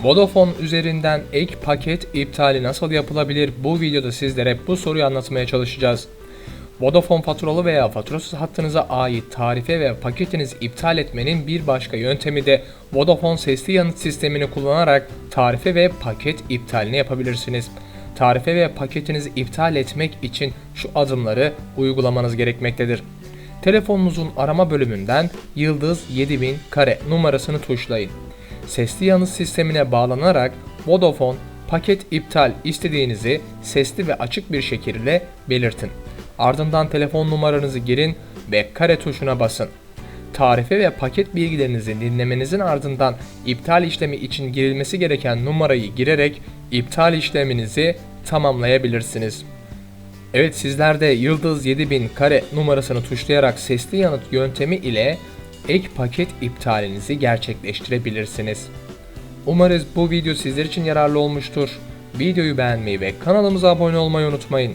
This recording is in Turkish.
Vodafone üzerinden ek paket iptali nasıl yapılabilir? Bu videoda sizlere bu soruyu anlatmaya çalışacağız. Vodafone faturalı veya faturasız hattınıza ait tarife ve paketinizi iptal etmenin bir başka yöntemi de Vodafone sesli yanıt sistemini kullanarak tarife ve paket iptalini yapabilirsiniz. Tarife ve paketinizi iptal etmek için şu adımları uygulamanız gerekmektedir. Telefonunuzun arama bölümünden yıldız 7000 kare numarasını tuşlayın. Sesli yanıt sistemine bağlanarak Vodafone paket iptal istediğinizi sesli ve açık bir şekilde belirtin. Ardından telefon numaranızı girin ve kare tuşuna basın. Tarife ve paket bilgilerinizi dinlemenizin ardından iptal işlemi için girilmesi gereken numarayı girerek iptal işleminizi tamamlayabilirsiniz. Evet sizler de Yıldız 7000 kare numarasını tuşlayarak sesli yanıt yöntemi ile ek paket iptalinizi gerçekleştirebilirsiniz. Umarız bu video sizler için yararlı olmuştur. Videoyu beğenmeyi ve kanalımıza abone olmayı unutmayın.